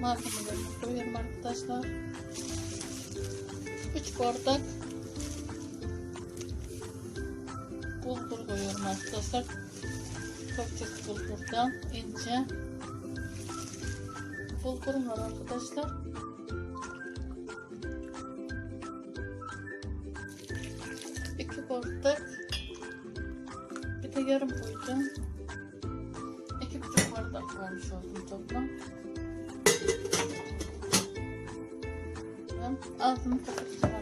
malzemelerimi koyuyorum arkadaşlar. 3 bardak bulgur koyuyorum arkadaşlar. Çok çok bulgurdan ince Bulgurum var arkadaşlar. İki bardak. Bir de yarım koyacağım. İki buçuk bardak koymuş oldum toplam. Ağzını kapatacağım.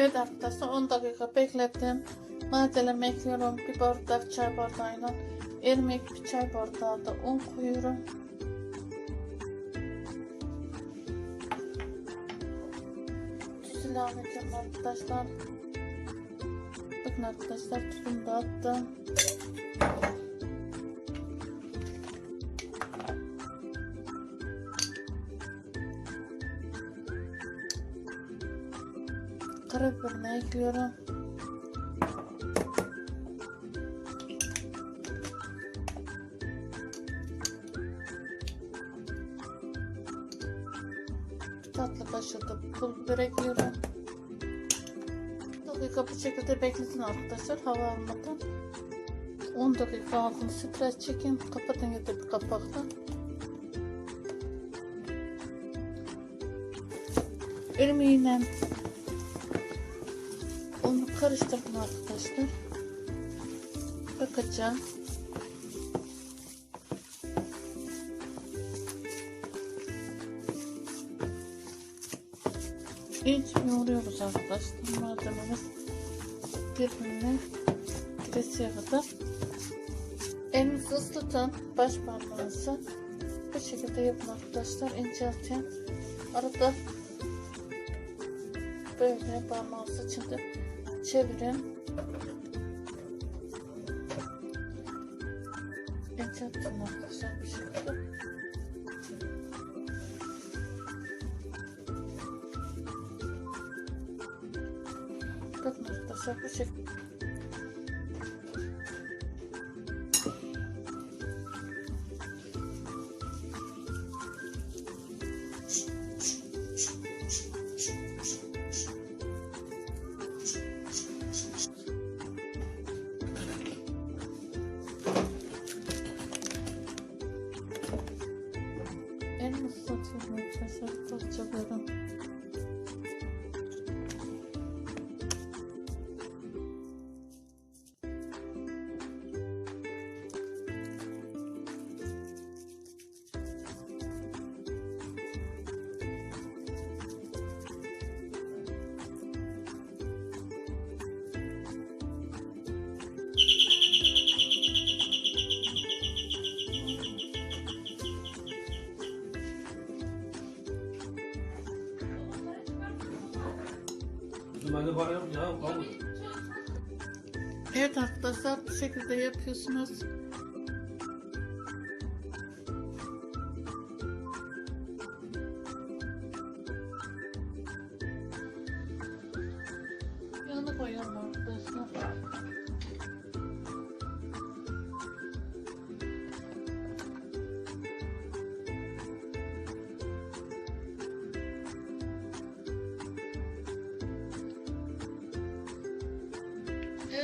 4 haftası 10 dakika beklettim. Madele ekliyorum. Bir bardak çay bardağıyla. Ermek bir çay bardağı da un koyuyorum. Tuz ilave edeceğim arkadaşlar. Bakın arkadaşlar tuzunu da attım. karabiberimi ekliyorum. Tatlı kaşığı da pul biber ekliyorum. Dakika bu şekilde bekletin arkadaşlar hava almadan. 10 dakika altını stres çekin. Kapatın gidip kapakla. Irmiğinden karıştırdım arkadaşlar. Bakacağım. İlk yoğuruyoruz arkadaşlar. Malzememiz birbirine giresiye kadar. Elinizi ıslatan baş parmağınızı bu şekilde yapın arkadaşlar. İnceltin. Arada böyle parmağınız içinde çevirin. Et yaptım arkadaşlar bir şey yok. Bakın arkadaşlar bu şekilde. Hayırlısı olsun. Çok seviyorum. Bende para yok ya. Kalmadı. Evet arkadaşlar bu şekilde yapıyorsunuz. Yanına koyalım arkadaşlar.